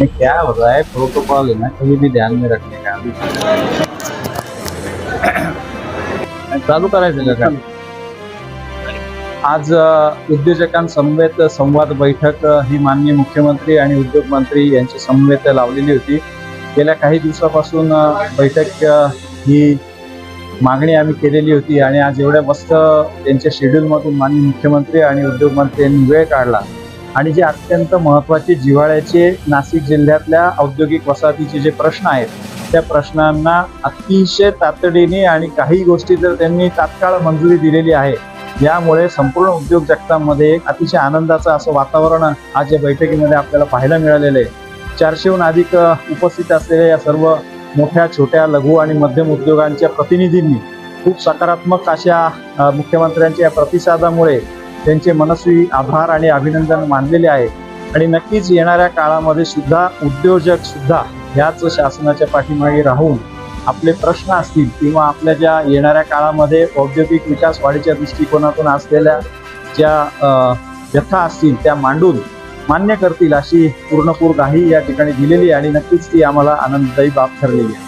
नहीं, क्या हो रहा है? प्रोटोकॉल है ना कभी भी ध्यान में रखने का। चालू करायचं का। आज उद्योजकांसमवेत संवाद बैठक ही माननीय मुख्यमंत्री आणि उद्योग मंत्री यांची समवेत लावलेली होती. गेल्या काही दिवसापासून बैठक ही मागणी आम्ही केलेली होती आणि आज एवढ्या मस्त त्यांच्या शेड्यूलमधून माननीय मुख्यमंत्री आणि उद्योग मंत्री यांनी वेळ काढला. आणि जे अत्यंत महत्त्वाचे जिव्हाळ्याचे नाशिक जिल्ह्यातल्या औद्योगिक वसाहतीचे जे प्रश्न आहेत त्या प्रश्नांना अतिशय तातडीने आणि काही गोष्टी जर त्यांनी तात्काळ मंजुरी दिलेली आहे यामुळे संपूर्ण उद्योग जगतामध्ये एक अतिशय आनंदाचं असं वातावरण आज या बैठकीमध्ये आपल्याला पाहायला मिळालेलं आहे. चारशेहून अधिक उपस्थित असलेल्या या सर्व मोठ्या छोट्या लघु आणि मध्यम उद्योगांच्या प्रतिनिधींनी खूप सकारात्मक अशा मुख्यमंत्र्यांच्या या प्रतिसादामुळे त्यांचे मनस्वी आभार आणि अभिनंदन मानलेले आहे. आणि नक्कीच येणाऱ्या काळामध्ये सुद्धा उद्योजक सुद्धा याच शासनाच्या पाठीमागे राहून आपले प्रश्न असतील किंवा आपल्या ज्या येणाऱ्या काळामध्ये औद्योगिक विकास वाढीच्या दृष्टिकोनातून असलेल्या ज्या व्यथा असतील त्या मांडून मान्य करतील अशी पूर्णपूर ग्वाही या ठिकाणी दिलेली आणि नक्कीच ती आम्हाला आनंददायी बाब ठरलेली आहे.